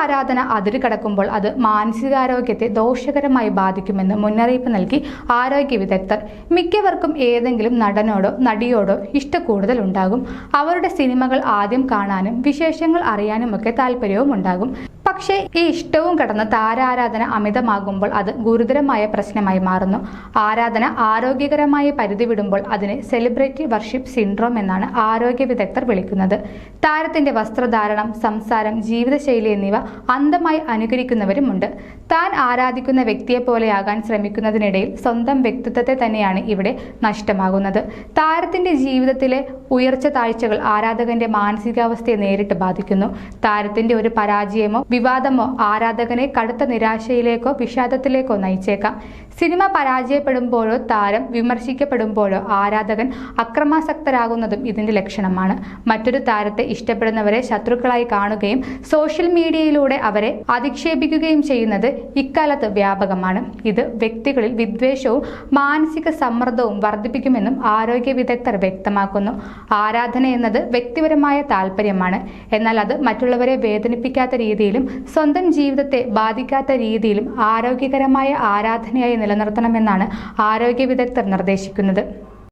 ആരാധന അതിരുകടക്കുമ്പോൾ അത് മാനസികാരോഗ്യത്തെ ദോഷകരമായി ബാധിക്കുമെന്ന് മുന്നറിയിപ്പ് നൽകി ആരോഗ്യ വിദഗ്ധർ. മിക്കവർക്കും ഏതെങ്കിലും നടനോടോ നടിയോടോ ഇഷ്ടക്കൂടുതൽ ഉണ്ടാകും. അവരുടെ സിനിമകൾ ആദ്യം കാണാനും വിശേഷങ്ങൾ അറിയാനുമൊക്കെ താല്പര്യവും ഉണ്ടാകും. പക്ഷേ ഈ ഇഷ്ടവും കടന്ന് താരാരാധന അമിതമാകുമ്പോൾ അത് ഗുരുതരമായ പ്രശ്നമായി മാറുന്നു. ആരാധന ആരോഗ്യകരമായി പരിധി വിടുമ്പോൾ അതിനെ സെലിബ്രിറ്റി വർഷിപ്പ് സിൻഡ്രോം എന്നാണ് ആരോഗ്യ വിദഗ്ധർ വിളിക്കുന്നത്. താരത്തിന്റെ വസ്ത്രധാരണം സംസാരം ജീവിതശൈലി എന്നിവ അന്ധമായി അനുകരിക്കുന്നവരുമുണ്ട്. താൻ ആരാധിക്കുന്ന വ്യക്തിയെ പോലെയാകാൻ ശ്രമിക്കുന്നതിനിടയിൽ സ്വന്തം വ്യക്തിത്വത്തെ തന്നെയാണ് ഇവിടെ നഷ്ടമാകുന്നത്. താരത്തിന്റെ ജീവിതത്തിലെ ഉയർച്ച താഴ്ചകൾ ആരാധകന്റെ മാനസികാവസ്ഥയെ നേരിട്ട് ബാധിക്കുന്നു. താരത്തിന്റെ ഒരു പരാജയമോ വിവാദമോ ആരാധകനെ കടുത്ത നിരാശയിലേക്കോ വിഷാദത്തിലേക്കോ നയിച്ചേക്കാം. സിനിമ പരാജയപ്പെടുമ്പോഴോ താരം വിമർശിക്കപ്പെടുമ്പോഴോ ആരാധകൻ അക്രമാസക്തരാകുന്നതും ഇതിന്റെ ലക്ഷണമാണ്. മറ്റൊരു താരത്തെ ഇഷ്ടപ്പെടുന്നവരെ ശത്രുക്കളായി കാണുകയും സോഷ്യൽ മീഡിയയിലൂടെ അവരെ അധിക്ഷേപിക്കുകയും ചെയ്യുന്നത് ഇക്കാലത്ത് വ്യാപകമാണ്. ഇത് വ്യക്തികളിൽ വിദ്വേഷവും മാനസിക സമ്മർദ്ദവും വർദ്ധിപ്പിക്കുമെന്നും ആരോഗ്യ വിദഗ്ധർ വ്യക്തമാക്കുന്നു. ആരാധന എന്നത് വ്യക്തിപരമായ താല്പര്യമാണ് എന്നാൽ അത് മറ്റുള്ളവരെ വേദനിപ്പിക്കാത്ത രീതിയിലും സ്വന്തം ജീവിതത്തെ ബാധിക്കാത്ത രീതിയിലും ആരോഗ്യകരമായ ആരാധനയായി നിലനിർത്തണമെന്നാണ് ആരോഗ്യ വിദഗ്ധർ നിർദ്ദേശിക്കുന്നത്.